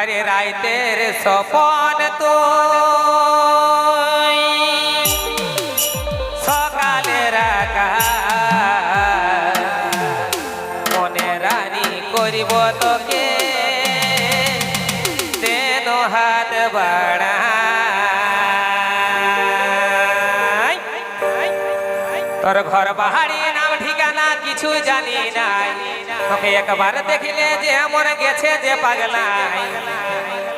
আরে রাইতের সপন তো আকাশ, মনে রানী করিব তোকে। তেন হাত বাড়াই। তোর ঘর বাহারি নাম ঠিকানা কিছু জানি নাই। তোকে একবার দেখিলে যে মন গেছে যে পাগলাই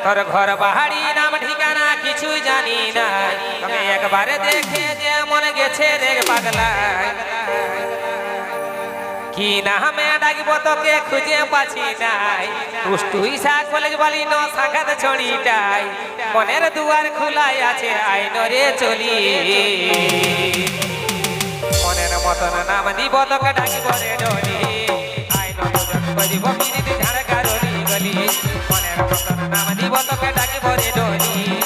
তোর ঘর বাহারি নাম ঠিকানা কিছু জানি না। তোকে একবার দেখে যে মন গেছে রে পাগলাই কি নামে ডাকবো তোকে খুঁজে পাচ্ছি নাই টুষ্টুই শাক কলেজ বলি ন সাঙ্গাত ছড়িটাই। মনের দুয়ার খোলাই আছে আইন রে চলি। মনের মতন নাম দিব তোকে ডাকিব রে ডলি করিব পিরিতি ঝাড় কারলি গলি মনের মতন নাম দিব তোকে ডাকিব রে ডলি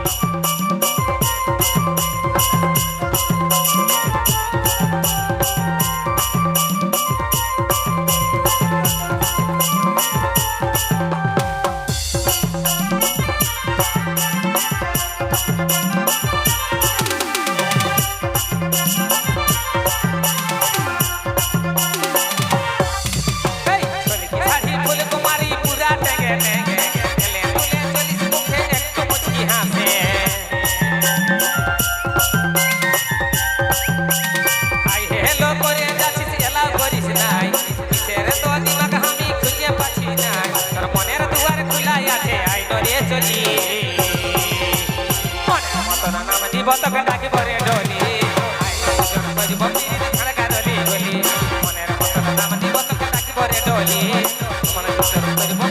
খুঁজে পাচ্ছি নাই তোর মনের মতন নাম দিব তোকে ডাকিব রে ডলি ডলি মনের মতন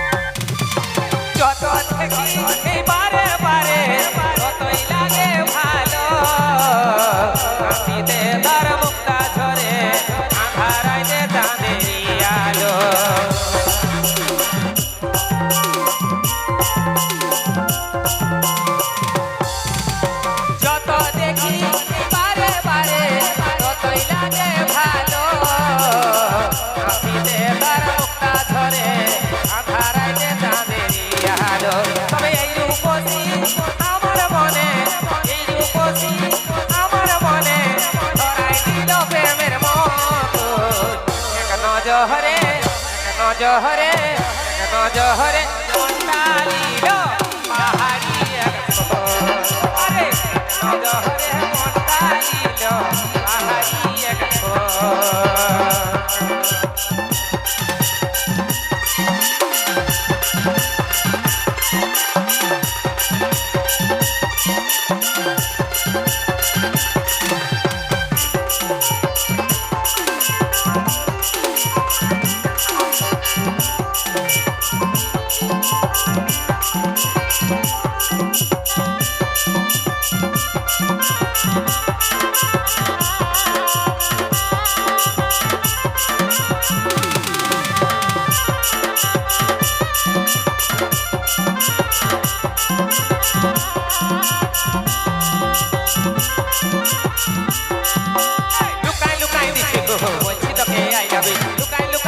নজরে মনটা নিল পাহাড়ি। আরে নজরে মনটা নিল পাহাড়ি এক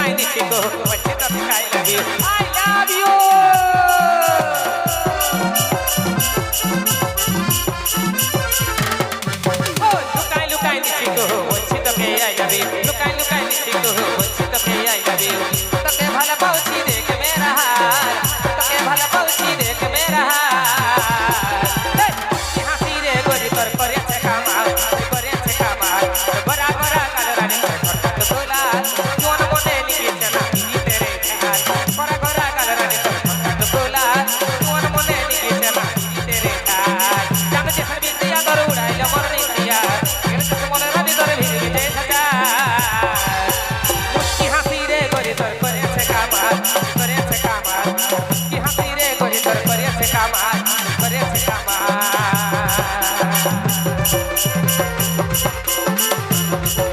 I need to go. One hit of I love you. I love you. Oh, look, I look, I need to go. One hit of I love you. Look, I look, I need to go. One hit of I love you. তোকে ভালোবাসি দেখ মেরা হাল তোকে ভালোবাসি দেখ মেরা হাল হাসি রে গরি তোর করে কামাল করে কামাল Thank you.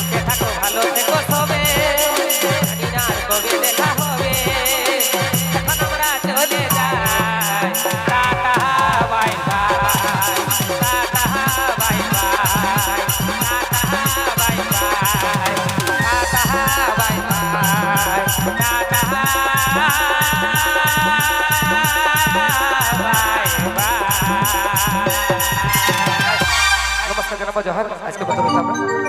জানাব জহর আজকে কথা বলতে